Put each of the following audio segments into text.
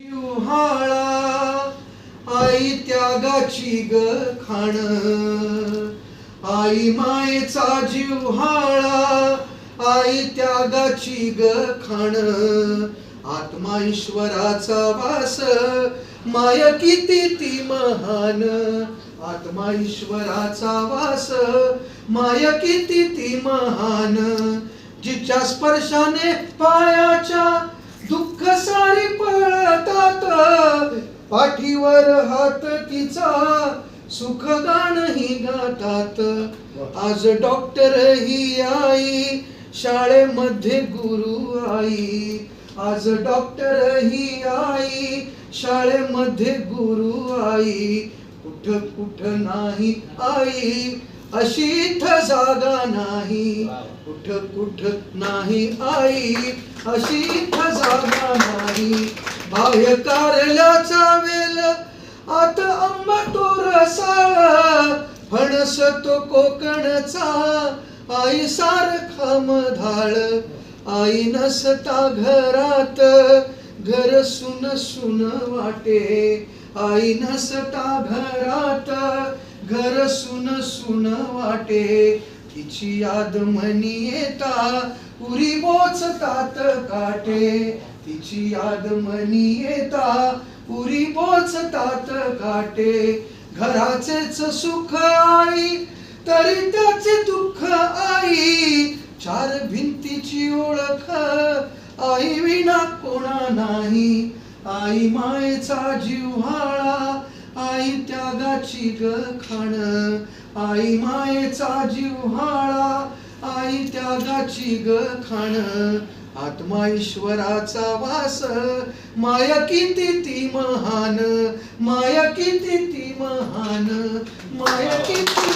युहाळा आई त्यागाची ग खाण. आई मायेचा जिव्हाळा आई त्यागाची ग खाण. आत्मा ईश्वराचा वास माय किती ती महान. आत्मा ईश्वराचा वास माय किती ती महान. जिच्या स्पर्शाने पायाच्या घसारी पळतात. पाठीवर हात तिचा सुख गाण ही गातात. आज डॉक्टर ही आई शाळेमध्ये गुरु आई. आज डॉक्टर ही आई शाळेमध्ये गुरु आई. कुठ कुठ नाही आई अशी इथं जागा नाही. कुठ कुठ नाही आई. अशी खजाना नाही बाह्य कारल्याचा वेल आता आंबा तो रसाळ. फणस तो कोकणचा आई सारखा मधाळ. आई नसता घरात घर सुन सुन वाटे. आई नसता घरात घर सुन सुन वाटे. तिची याद म्हणी येता उरी बोचतात काटे. तिची याद मनी येता. उरी बोचतात काटे. घराचेच सुख आई तरी त्याचे दुःख आई. चार भिंतीची ओळख आई विना कोणा नाही. आई मायेचा जिव्हाळा आई त्यागाची ग खाण आई मायेचा जिव्हाळा आई त्यागाची ग खाण. आत्मा ईश्वराचा वास. माया किती ती महान. माया किती ती महान. माया किती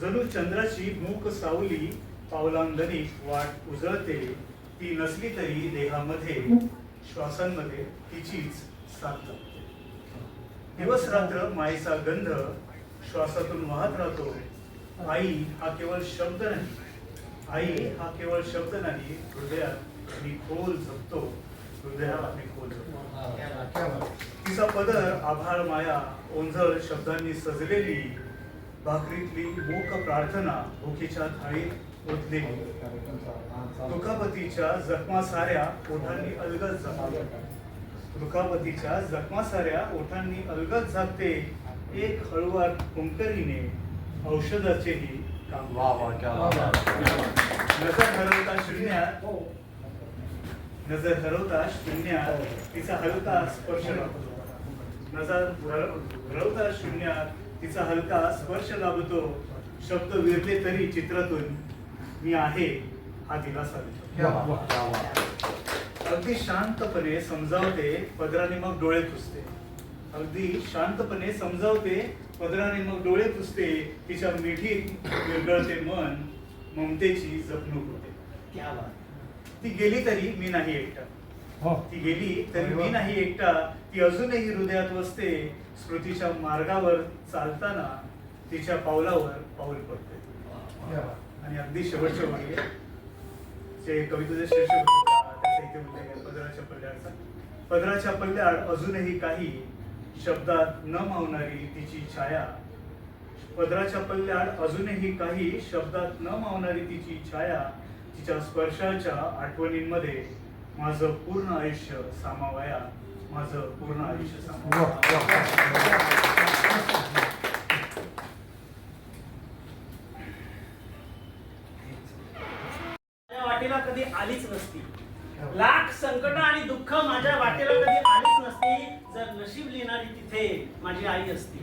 जणू चंद्राची मूक सावली पावलांगणी वाट उजळते. ती नसली तरी देहामध्ये श्वासांमध्ये तिचीच साथ दिवस रात्र मायेचा गंध श्वासातून वाहत राहतो. आई हा केवळ शब्द नाही. आई हा केवळ शब्द नाही. हृदयात मी खोल जपतो. हृदयाला मी खोल जपतो. तिचा पदर आभाळ माया ओंझळ शब्दांनी सजलेली भाकरीतली मोक प्रार्थना भुकीच्या थाळीत ओतलेली. दुखापतीच्या जखमा साऱ्या ओठांनी अलगद जमावल्या दुखापतीच्या जखमा साऱ्या ओठांनी अलगद झाकते. एक हळुवार कुंकरीने औषधाचेही काम नजर हरवता शून्यात नजर हरवता शून्यात तिचा हलका स्पर्श लाभतो. नजर हरव- हरवता शून्यात तिचा हलका स्पर्श लाभतो. शब्द विरले तरी चित्रातून मी आहे हा दिलासा देतो. अगदी शांतपणे समजावते पदराने मग डोळे पुसते. अगदी शांतपणे समजावते पदराने मग डोळे पुसते तिच्या मिठीत विरगळते मन ममतेची जपणूक होते. ती गेली तरी मी नाही एकटा. ती गेली तरी मी नाही एकटा. ती अजूनही हृदयात वसते. स्मृतीच्या मार्गावर चालताना तिच्या पावलावर पाऊल पडते. आणि अगदी शेवटच्या वेळी जे कवितेचे शीर्षक होते पदराच्या पल्ल्याचा पदराच्या पल्ल्याड अजूनही काही शब्दात न मावणारी तिची छाया. पदराच्या पल्ल्याड अजूनही काही शब्दात न मावणारी तिची छाया तिच्या स्पर्शाच्या आठवणींमध्ये माझं पूर्ण आयुष्य सामावया. माझं पूर्ण आयुष्य सामावया. माझ्या वाटेला कधी आलीच नसती. लाख संकट आणि दुःख माझ्या वाटेला कधी आलीच नसती. तिथे माझी आई असती.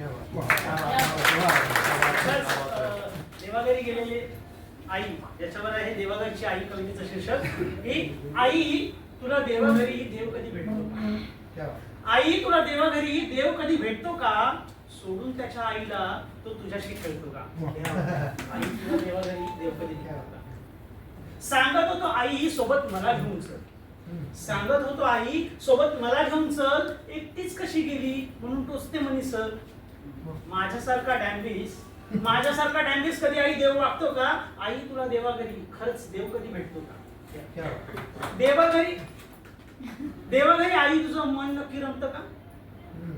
देवाघरी गेलेले आई याच्यावर आहे देवाघरची आई कवितेचं शीर्षक की आई तुला देवाघरी देव कधी भेटतो आई तुला देवाघरी देव कधी भेटतो का? सोडून त्याच्या आईला तो तुझ्याशी खेळतो का? आई तुला देवाघरी देव कधी भेटतो का? सांगत होतो आई सोबत मला घेऊन चल. सांगत होतो आई सोबत मला घेऊन चल. एकटीच कशी गेली? म्हणून टोचते म्हणी सर माझ्यासारखा डॅम्बिस माझ्यासारखा डॅम्बिस कधी आई देव वागतो का? आई तुला देवा घरी खरंच देव कधी भेटतो का? देवाघरी देवाघरी आई तुझं मन नक्की रमतं का?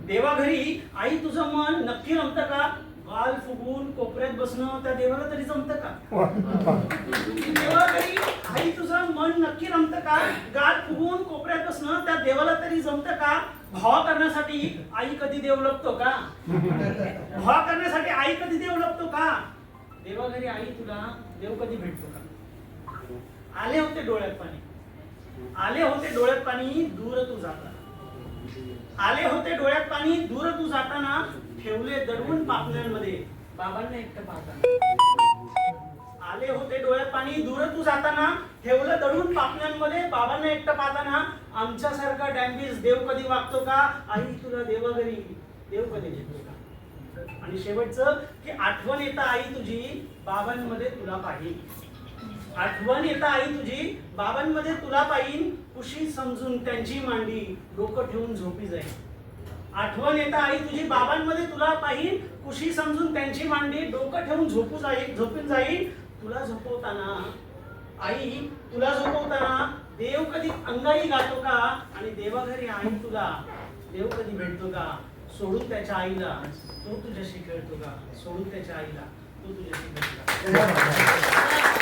देवाघरी आई तुझं मन नक्की रमतं का? गाल फुगून कोपऱ्यात बसणं त्या देवाला तरी जमतं का? देवाघरी आई तुझं मन नक्की रमतं का? गाल फुगून कोपऱ्यात बसणं त्या देवाला तरी जमतं का? भाव करण्यासाठी आई कधी देव लपतो का? भाव करण्यासाठी आई कधी देव लपतो का? देवाघरी आई तुला देव कधी भेटतो का? आले होते डोळ्यात पाणी. आले होते डोळ्यात पाणी दूर तू जाताना. आले होते डोळ्यात पाणी दूर तू जाताना ठेवले दडवून पापण्यांमध्ये. बाबांना एकटं पाहताना. आले होते डोळ्यात पाणी दूर तू जाताना ठेवलं दडून पापण्यांमध्ये. बाबांना एकटं पाहताना आमच्यासारखा डॅम्बिस देव कधी वागतो का? आई तुला देवाघरी देव कधी घेतो का? आणि शेवटचं की आठवण येता आई तुझी बाबांमध्ये तुला पाहिजे आठवण येता आई तुझी बाबांमध्ये तुला पाहिन. कुशी समजून त्यांची मांडी डोकं ठेवून झोपी जाईल आठवण येता आई तुझी बाबांमध्ये तुला पाहिन. कुशी समजून त्यांची मांडी डोकं ठेवून झोपू जाईल झोपून जाईल तुला झोपवताना आई तुला झोपवताना देव कधी अंगाई गातो का? आणि देवाघरी आई तुला देव कधी भेटतो का? सोडून त्याच्या आईला तो तुझ्याशी खेळतो का? सोडून त्याच्या आईला तो तुझ्याशी खेळतो का?